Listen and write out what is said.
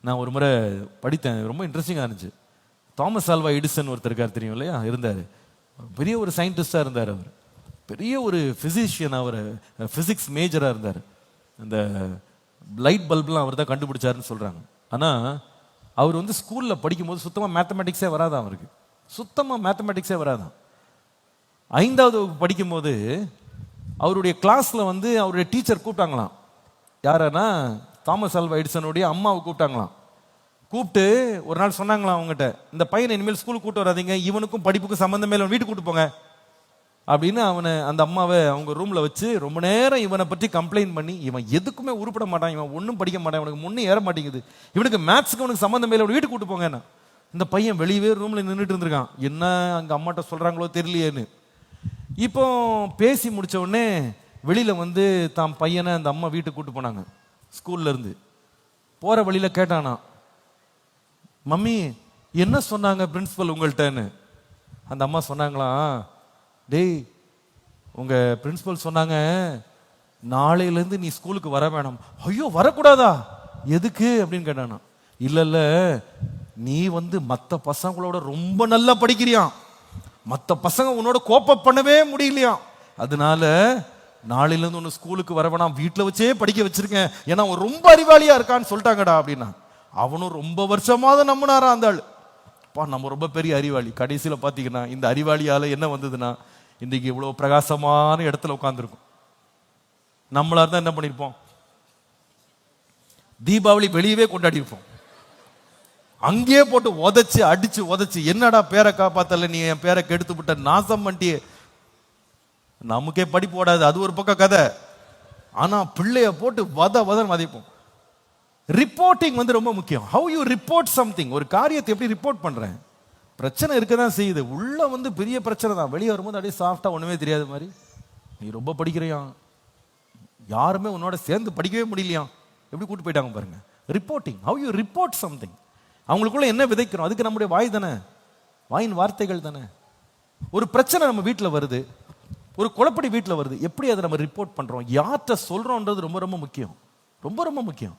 நான் ஒரு முறை படித்தேன். ரொம்ப இன்ட்ரெஸ்டிங்காக இருந்துச்சு. தாமஸ் ஆல்வா எடிசன் ஒருத்தர் இருக்கார் தெரியும் இல்லையா? இருந்தார். பெரிய ஒரு சயின்டிஸ்டாக இருந்தார் அவர். பெரிய ஒரு ஃபிசிஷியன் அவர் ஃபிசிக்ஸ் மேஜராக இருந்தார். அந்த லைட் பல்ப்லாம் அவர் தான் கண்டுபிடிச்சாருன்னு சொல்கிறாங்க ஆனால் அவர் வந்து ஸ்கூலில் படிக்கும்போது சுத்தமாக மேத்தமெட்டிக்ஸே வராதான் அவருக்கு? சுத்தமாக மேத்தமெட்டிக்ஸே வராதான் ஐந்தாவது வகுப்பு படிக்கும்போது அவருடைய கிளாஸில் வந்து அவருடைய டீச்சர் கூப்பிட்டாங்களாம். யாரன்னா தாமஸ் அல்வா எடிசனுடைய அம்மாவை கூப்பிட்டாங்களாம். கூப்பிட்டு ஒரு நாள் சொன்னாங்களாம் அவங்ககிட்ட இந்த பையனை இனிமேல் ஸ்கூலுக்கு கூட்டு வராதீங்க இவனுக்கும் படிப்புக்கும் சம்மந்தமே இல்லை வீட்டுக்கு கூப்பிட்டு போங்க. அப்படின்னு அவனை அந்த அம்மாவை அவங்க ரூமில் வச்சு ரொம்ப நேரம் இவனை பற்றி கம்ப்ளைண்ட் பண்ணி இவன் எதுக்குமே உருப்பட மாட்டான் இவன் ஒன்றும் படிக்க மாட்டான் இவனுக்கு முன்னே ஏற மாட்டேங்குது இவனுக்கு மேத்ஸுக்கு அவனுக்கு சம்மந்தமே இல்லை வீட்டுக்கு போங்க போங்கண்ணா இந்த பையன் வெளியவே ரூமில் நின்றுட்டு இருந்திருக்கான். என்ன அங்கே அம்மாட்ட சொல்கிறாங்களோ தெரியலையேன்னு. இப்போ பேசி முடித்த உடனே வெளியில் வந்து தான் பையனை அந்த அம்மா வீட்டுக்கு கூப்பிட்டு போனாங்க. ஸ்கூல்லேருந்து போகிற வழியில் கேட்டானா மம்மி என்ன சொன்னாங்க பிரின்ஸிபல் உங்கள்கிட்டன்னு அந்த அம்மா சொன்னாங்களாம் டேய் உங்கள் பிரின்ஸிபல் சொன்னாங்க நாளையிலேருந்து நீ ஸ்கூலுக்கு வர வேணாம். ஐயோ வரக்கூடாதா? எதுக்கு? அப்படின்னு கேட்டானா. இல்லை இல்லை நீ வந்து மற்ற பசங்களோட ரொம்ப நல்லா படிக்கிறியான் மற்ற பசங்க உன்னோட கோப்ப பண்ணவே முடியலையாம். அதனால நாளையிலேருந்து ஒன்று ஸ்கூலுக்கு வர வீட்டில் வச்சே படிக்க வச்சிருக்கேன். ஏன்னா அவன் ரொம்ப அறிவாளியாக இருக்கான்னு சொல்லிட்டாங்கடா அப்படின்னா. அவனும் ரொம்ப வருஷமாவது நம்பினாரா அந்த ஆள். பா நம்ம ரொம்ப பெரிய அறிவாளி. கடைசியில் பார்த்தீங்கன்னா இந்த அறிவாளியால் என்ன வந்ததுன்னா இன்றைக்கி இவ்வளோ பிரகாசமான இடத்துல உட்காந்துருக்கும் நம்மளா இருந்தால் என்ன பண்ணியிருப்போம் தீபாவளி வெளியவே கொண்டாடி இருப்போம் அங்கேயே போட்டு உதச்சி அடிச்சு உதச்சி என்னடா பேரை காப்பாத்தல நீ என் பேரை கெடுத்து விட்ட நாசம் பண்ணிட்டியே நமக்கே படிப்பு ஓடாது அது ஒரு பக்கம் கதை. ஆனால் பிள்ளைய போட்டு வத வத மதிப்போம். ரிப்போர்ட்டிங் வந்து ரொம்ப முக்கியம். ஹவு யூ ரிப்போர்ட் சம்திங் ஒரு காரியத்தை எப்படி ரிப்போர்ட் பண்ணுறேன் பிரச்சனை இருக்க தான் செய்யுது. உள்ள வந்து பெரிய பிரச்சனை தான். வெளியே வரும்போது அப்படியே சாஃப்டாக ஒன்றுமே தெரியாத மாதிரி. நீ ரொம்ப படிக்கிறியா? யாருமே உன்னோட சேர்ந்து படிக்கவே முடியலையா? எப்படி கூட்டு போயிட்டாங்க பாருங்க. Reporting how you report something அவங்களுக்குள்ள என்ன விதைக்கிறோம்? அதுக்கு நம்முடைய வாய் தானே? வாயின் வார்த்தைகள் தானே? ஒரு பிரச்சனை நம்ம வீட்டில் வருது. ஒரு குழப்படி வீட்டில் வருது. எப்படி அதை நம்ம ரிப்போர்ட் பண்ணுறோம் யார்கிட்ட சொல்கிறோன்றது ரொம்ப ரொம்ப முக்கியம். ரொம்ப ரொம்ப முக்கியம்.